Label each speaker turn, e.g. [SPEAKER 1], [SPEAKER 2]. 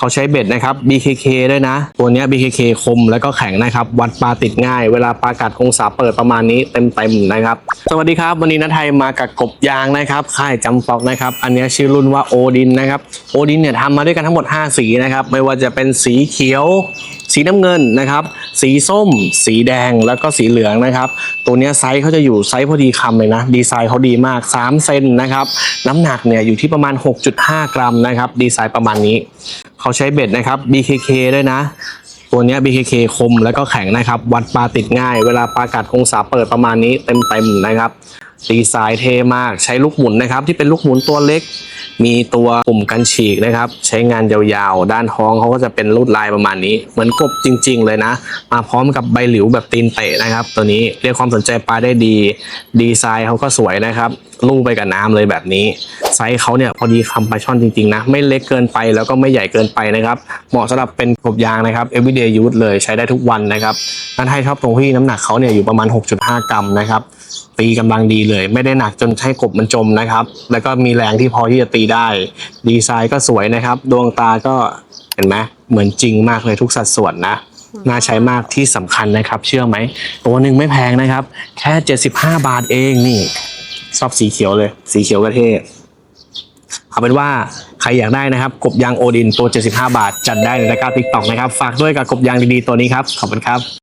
[SPEAKER 1] เขาใช้เบ็ดนะครับ BKK ด้วยนะ ตัวนี้ BKK คมแล้วก็แข็งนะครับ วัดปลาติดง่าย เวลาปลากัดองศาเปิดประมาณนี้เต็มๆนะครับ สวัสดีครับ วันนี้นาไทยมากับกบยางนะครับ ค่ายจำฟอกนะครับ อันนี้ชื่อรุ่นว่าโอดินนะครับ โอดินเนี่ยทำมาด้วยกันทั้งหมด 5 สีนะครับ ไม่ว่าจะเป็นสีเขียว สีน้ำเงินนะครับ สีส้ม สีแดงแล้วก็สีเหลืองนะครับ ตัวนี้ไซส์เขาจะอยู่ไซส์พอดีคำเลยนะ ดีไซน์เขาดีมาก 3 เซนนะครับ น้ำหนักเนี่ยอยู่ที่ประมาณ 6.5 กรัมนะครับ ดีไซน์ประมาณนี้ เขาใช้เบ็ดนะครับ BKK ด้วยนะตัวนี้ BKK คมแล้วก็แข็งนะครับ วัดปลาติดง่าย เวลาปลากัดองศาเปิดประมาณนี้เต็มๆนะครับ ดีไซน์เท่มาก ใช้ลูกหมุนนะครับ ที่เป็นลูกหมุนตัวเล็ก มีตัวปุ่มกันฉีกนะครับ ใช้งานยาวๆ ด้านท้องเขาก็จะเป็นลวดลายประมาณนี้ เหมือนกบจริง ๆ เลยนะ มาพร้อมกับใบหลิวแบบตีนเตะนะครับ ตัวนี้เรียกความสนใจปลาได้ดี ดีไซน์เขาก็สวยนะครับลู่ไปกับน้ำเลยแบบนี้ ไซส์เขาเนี่ยพอดีคำปลาช่อนจริงๆนะไม่เล็กเกินไปแล้วก็ไม่ใหญ่เกินไปนะครับ เหมาะสำหรับเป็นกบยางนะครับ everyday use เลยใช้ได้ทุกวันนะครับนั่นให้ชอบตรงที่น้ำหนักเขาเนี่ยอยู่ประมาณ 6.5 กรัมนะครับตีกำลังดีเลย ไม่ได้หนักจนให้กบมันจมนะครับ แล้วก็มีแรงที่พอที่จะตีได้ ดีไซน์ก็สวยนะครับ ดวงตาก็เห็นไหมเหมือนจริงมากเลยทุกสัดส่วนนะน่าใช้มากที่สำคัญนะครับ เชื่อไหม ตัวหนึ่งไม่แพงนะครับ แค่ 75 บาทเองนี่ชอบสีเขียวเลย สีเขียวก็เท่เอาเป็นว่าใครอยากได้นะครับ กบยางโอดินตัว 75 บาท จัดได้ในตะกร้าทิกตอกนะครับ ฝากด้วยกับกบยางดีๆตัวนี้ครับ ขอบคุณครับ